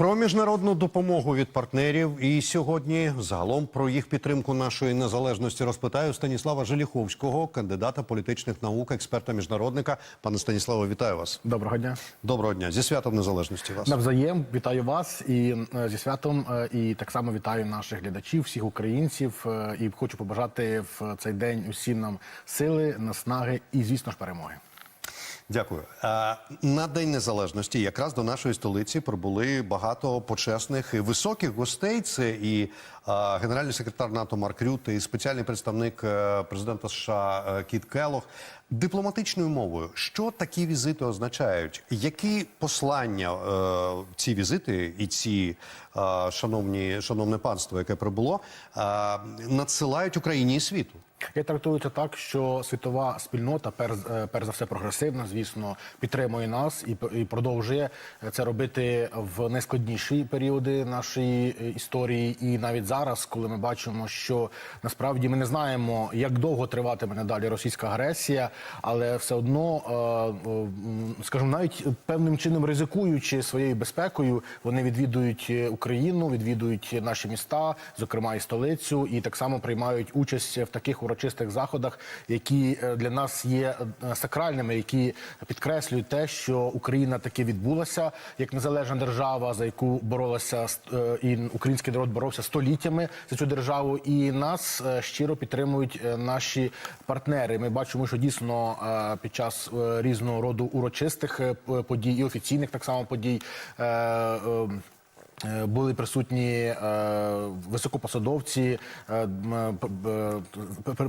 Про міжнародну допомогу від партнерів і сьогодні загалом про їх підтримку нашої незалежності розпитаю Станіслава Желіховського, кандидата політичних наук, експерта міжнародника. Пане Станіславе, вітаю вас. Доброго дня. Доброго дня зі святом незалежності вас. Навзаєм вітаю вас і е, зі святом, е, і так само вітаю наших глядачів, всіх українців. е, І хочу побажати в цей день усім нам сили, наснаги і, звісно ж, перемоги. Дякую. Е, На День Незалежності якраз до нашої столиці прибули багато почесних і високих гостей. Це і генеральний секретар НАТО Марк Рютте, і спеціальний представник е, президента США е, Кіт Келлог. Дипломатичною мовою, що такі візити означають? Які послання е, ці візити і ці шановні шановне панство, яке прибуло, надсилають Україні і світу? Я трактую це так, що світова спільнота, перш, перш за все прогресивна, звісно, підтримує нас і, і продовжує це робити в найскладніші періоди нашої історії. І навіть зараз, коли ми бачимо, що насправді ми не знаємо, як довго триватиме надалі російська агресія, але все одно, е, е, скажімо, навіть певним чином ризикуючи своєю безпекою, вони відвідують е, Україну, відвідують наші міста, зокрема і столицю, і так само приймають участь в таких урочистих заходах, які для нас є сакральними, які підкреслюють те, що Україна таки відбулася як незалежна держава, за яку боролася і український народ боровся століттями за цю державу, і нас е, щиро підтримують е, наші партнери. Ми бачимо, що дійсно е, під час різного роду урочистих подій і офіційних так само подій. Е, Були присутні е, високопосадовці е,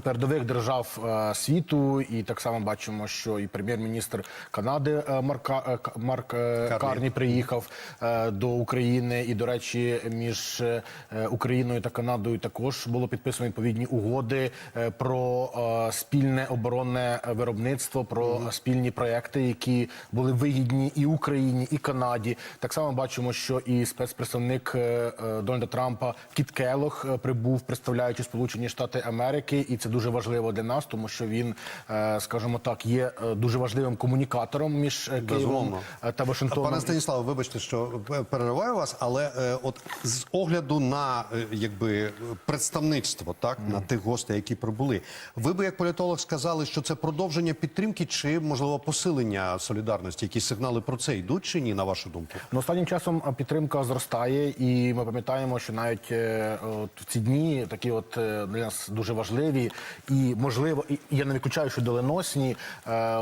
передових держав світу, і так само бачимо, що і прем'єр-міністр Канади Марка Марк Карні. Карні приїхав до України. І, до речі, між Україною та Канадою також було підписано відповідні угоди про спільне оборонне виробництво, про спільні проекти, які були вигідні і Україні, і Канаді. Так само бачимо, що і спецпредставник е, е, Дональда Трампа Кіт Келлог е, прибув, представляючи Сполучені Штати Америки, і це дуже важливо для нас, тому що він, скажімо так, є дуже важливим комунікатором між Києвом та Вашингтоном. Пане Станіславе, вибачте, що перериваю вас, але от з огляду на якби представництво, так на тих гостей, які прибули, ви би як політолог сказали, що це продовження підтримки чи можливо посилення солідарності? Якісь сигнали про це йдуть чи ні, на вашу думку? Ну, останнім часом підтримка зростає, і ми пам'ятаємо, що навіть е, от в ці дні такі от е, для нас дуже важливі і можливо, і я не виключаю, що доленосні е, е,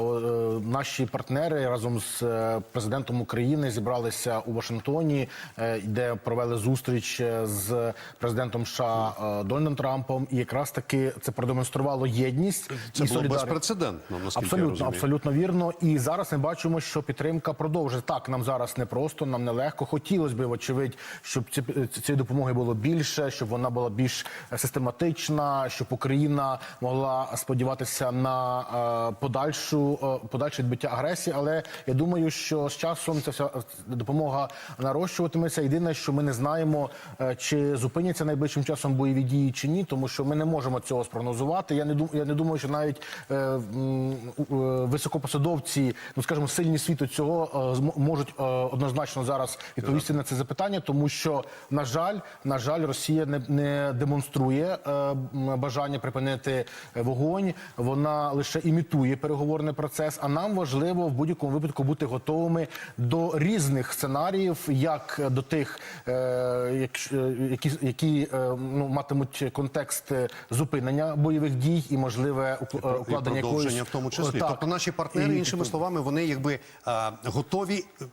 наші партнери разом з президентом України зібралися у Вашингтоні, е, де провели зустріч з президентом США е, Дональдом Трампом, і якраз таки це продемонструвало єдність Це і було солідарність. безпрецедентно, наскільки я Абсолютно, розумію. абсолютно вірно. І зараз ми бачимо, що підтримка продовжує. Так, нам зараз не просто, нам не легко. Хотілося б, вочевидь, щоб ці, цієї допомоги було більше, щоб вона була більш систематична, щоб Україна могла сподіватися на е, подальшу е, подальше відбиття агресії. Але я думаю, що з часом ця вся допомога нарощуватиметься. Єдине, що ми не знаємо, е, чи зупиняться найближчим часом бойові дії чи ні, тому що ми не можемо цього спрогнозувати. Я не дум, я не думаю, що навіть високопосадовці, ну скажімо, сильні світу цього можуть однозначно зараз відповісти на це запитання, тому що на жаль, на жаль, Росія не, не демонструє е, бажання припинити е, вогонь. Вона лише імітує переговорний процес. А нам важливо в будь-якому випадку бути готовими до різних сценаріїв, як до тих, е, які, які е, ну, матимуть контекст е, зупинення бойових дій і можливе укл- е, І укладення продовження якоїсь в тому числі. Так. Тобто наші партнери, І- іншими словами, вони якби готові, е,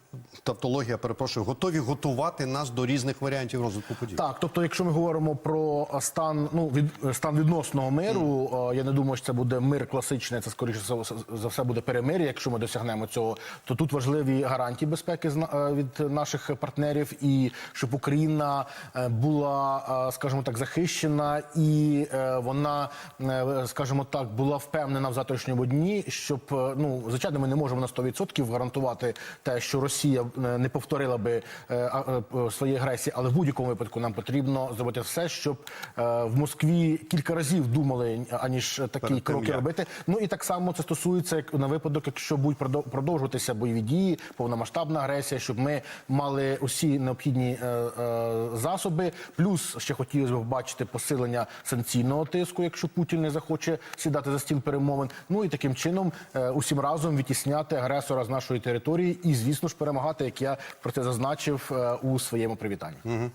тавтологія, перепрошую, готові готувати нас до різних варіантів розвитку подій. Так, тобто, якщо ми говоримо про стан, ну від стан відносного миру, е, я не думаю, що це буде мир класичний. Це скоріше за все- буде перемир'я. Якщо ми досягнемо цього, то тут важливі гарантії безпеки е, від наших партнерів, і щоб Україна е, була, скажімо так, захищена, і вона, скажімо так, була впевнена в завтрашньому дні, щоб ну звичайно, ми не можемо на 100% гарантувати те, що Росія не повторила би своєї агресії, але в будь-якому випадку нам потрібно зробити все, щоб е, в Москві кілька разів думали, аніж такі Перед кроки як. робити. Ну і так само це стосується як на випадок, якщо будуть продов- продовжуватися бойові дії, повномасштабна агресія, щоб ми мали усі необхідні е, е, засоби. Плюс ще хотілося б бачити посилення санкційного тиску, якщо Путін не захоче сідати за стіл перемовин. Ну і таким чином е, усім разом відтісняти агресора з нашої території і, звісно ж, перемагати, як я про це зазначив е, у своєму привітанні. Угу.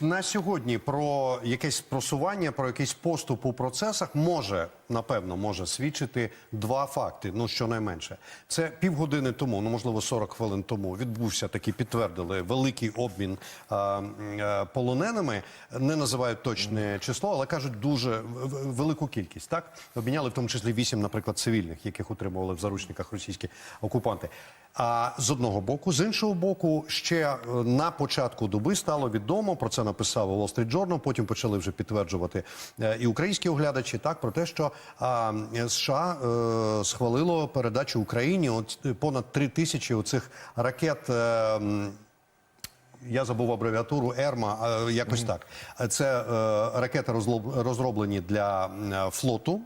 На сьогодні про якесь просування, про якийсь поступ у процесах може, напевно, може свідчити два факти. Ну щонайменше, це півгодини тому, ну можливо, 40 хвилин тому відбувся такий, підтвердили великий обмін е, е, полоненими. Не називають точне число, але кажуть дуже велику кількість. Так обміняли в тому числі вісім, наприклад, цивільних, яких утримували в заручниках російські окупанти. А з одного боку, з іншого боку, ще е, на початку доби стало відомо про це написав Wall Street Journal, Потім почали вже підтверджувати е, і українські оглядачі так про те, що а, е, США е, схвалило передачу Україні от е, понад три тисячі оцих ракет. е, я забув абревіатуру ЕРМА, якось так. Це е, ракети розроблені для флоту.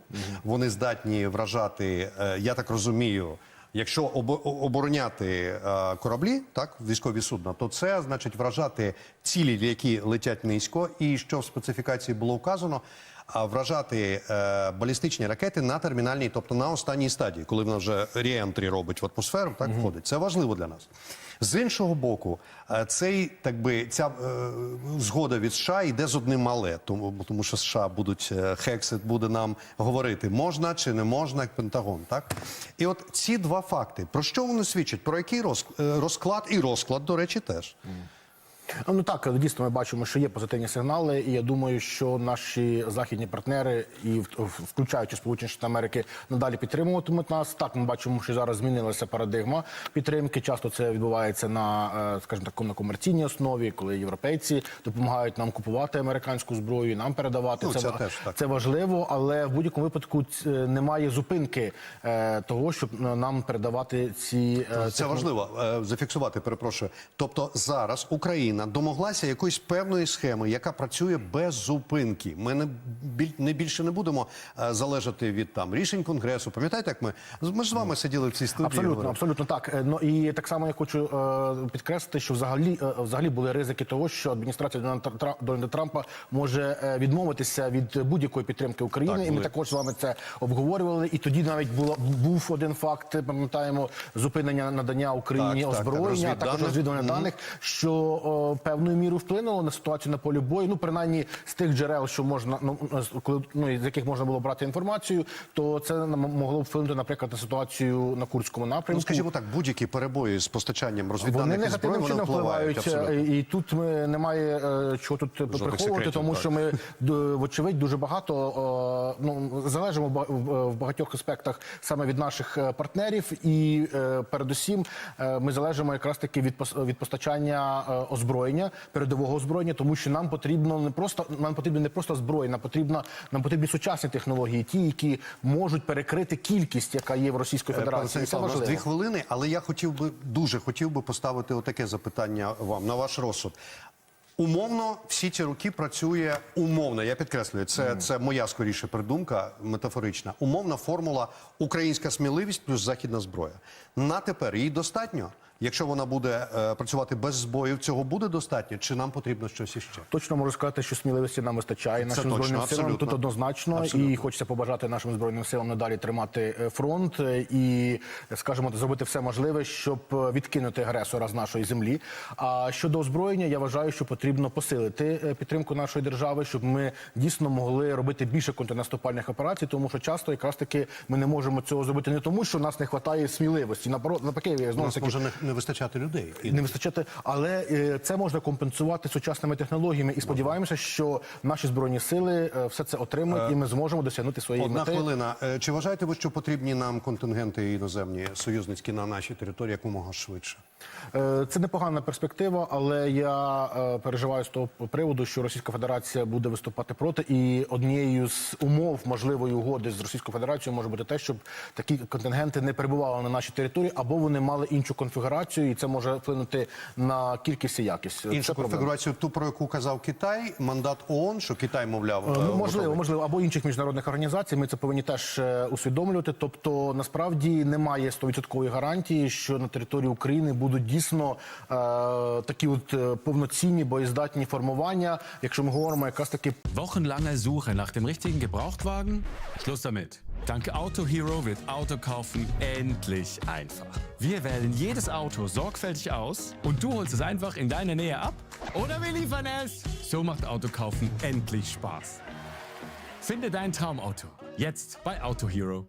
Вони здатні вражати, е, я так розумію. Якщо обороняти е, кораблі, так військові судна, то це значить вражати цілі, які летять низько, і що в специфікації було вказано. А вражати е, балістичні ракети на термінальній, тобто на останній стадії, коли вона вже реентрі робить в атмосферу, так входить. Це важливо для нас. З іншого боку, е, цей так би ця е, згода від США йде з одним але, тому тому що США будуть Хексет Хексит буде нам говорити, можна чи не можна, як Пентагон, так? І от ці два факти. Про що вони свідчать? Про який роз- е, розклад? І розклад, до речі, теж. Ну так, дійсно, ми бачимо, що є позитивні сигнали, і я думаю, що наші західні партнери, і включаючи Сполучені Штати Америки, надалі підтримуватимуть нас. Так, ми бачимо, що зараз змінилася парадигма підтримки. Часто це відбувається на, е, скажімо так, на комерційній основі, коли європейці допомагають нам купувати американську зброю, і нам передавати Ну, це ва- теж так. це важливо, але в будь-якому випадку ц- немає зупинки е, того, щоб е, нам передавати ці е, Це важливо е, зафіксувати. Перепрошую. Тобто зараз Україна домоглася якоїсь певної схеми, яка працює без зупинки. Ми не біль не більше не будемо е, залежати від там рішень конгресу. Пам'ятаєте, як ми ми ж з вами сиділи в цій студії? Абсолютно, абсолютно так. Е, Ну і так само я хочу е, підкреслити, що взагалі е, взагалі були ризики того, що адміністрація Дональда Дональда Трампа може е, відмовитися від будь-якої підтримки України. Так, і ми також з вами це обговорювали. І тоді навіть було був один факт. Пам'ятаємо зупинення надання Україні Так, так, так, озброєння, а також розвідування даних, що певною мірою вплинуло на ситуацію на полі бою. Ну принаймні з тих джерел, що можна ну, з- коли ну з яких можна було брати інформацію, то це могло б вплинути, наприклад, на ситуацію на курському напрямку. Ну, скажімо так, будь-які перебої з постачанням розвідданих і зброї вони впливають. впливають, абсолютно. і тут ми немає е, чого тут приховувати, секретів, тому так. що ми вочевидь дуже багато е, ну залежимо в багатьох аспектах саме від наших е, партнерів, і е, передусім е, ми залежимо якраз таки від від постачання е, озброєння, передового озброєння, тому що нам потрібно не просто нам потрібно не просто зброя, нам потрібно нам потрібні сучасні технології, ті, які можуть перекрити кількість, яка є в Російської Е, Федерації. Це важливо. дві хвилини, але я хотів би дуже хотів би поставити отаке запитання вам на ваш розсуд. Умовно, всі ці роки працює умовно. Я підкреслюю, це, це моя скоріше придумка метафорична. Умовна формула українська сміливість плюс західна зброя. На тепер їй достатньо. Якщо вона буде е, працювати без збоїв, цього буде достатньо, чи нам потрібно щось іще? Точно можу сказати, що сміливості нам вистачає нашим точно, збройним силам. Тут однозначно, Абсолютно. і хочеться побажати нашим збройним силам надалі тримати е, фронт е, і, скажімо, зробити все можливе, щоб відкинути агресора з нашої землі. А щодо озброєння, я вважаю, що потрібно посилити підтримку нашої держави, щоб ми дійсно могли робити більше контрнаступальних операцій, тому що часто якраз таки ми не можемо цього зробити не тому, що нас не вистачає сміливості. Наоборот, навпаки, я знову таки не вистачати людей. І не вистачати, але е, це можна компенсувати сучасними технологіями. І сподіваємося, що наші збройні сили е, все це отримують, і ми зможемо досягнути своєї Одна мети. хвилина. Е, Чи вважаєте ви, що потрібні нам контингенти іноземні союзницькі на нашій території якомога швидше? Е, Це непогана перспектива, але я е, переживаю з того приводу, що Російська Федерація буде виступати проти, і однією з умов можливої угоди з Російською Федерацією може бути те, щоб такі контингенти не перебували на нашій території, або вони мали іншу конфігурацію, і це може вплинути на кількість і якість. Іншу конфігурацію, ту про яку казав Китай, мандат ООН, що Китай мовляв. е, Ну, можливо, готовий. можливо, або інших міжнародних організацій. Ми це повинні теж усвідомлювати. Тобто, насправді немає 100% гарантії, що на території України будуть дійсно е, такі от е, повноцінні боєздатні формування, якщо ми говоримо якраз таки Wochenlange Suche nach dem richtigen Gebrauchtwagen? Schluss damit. Dank Auto Hero wird Autokaufen endlich einfach. Wir wählen jedes Auto sorgfältig aus und du holst es einfach in deiner Nähe ab oder wir liefern es. So macht Autokaufen endlich Spaß. Finde dein Traumauto jetzt bei Auto Hero.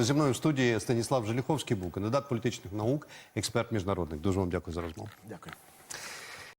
Зі мною в студії Станіслав Желіховський був кандидат політичних наук, експерт міжнародник. Дуже вам дякую за розмову. дякую.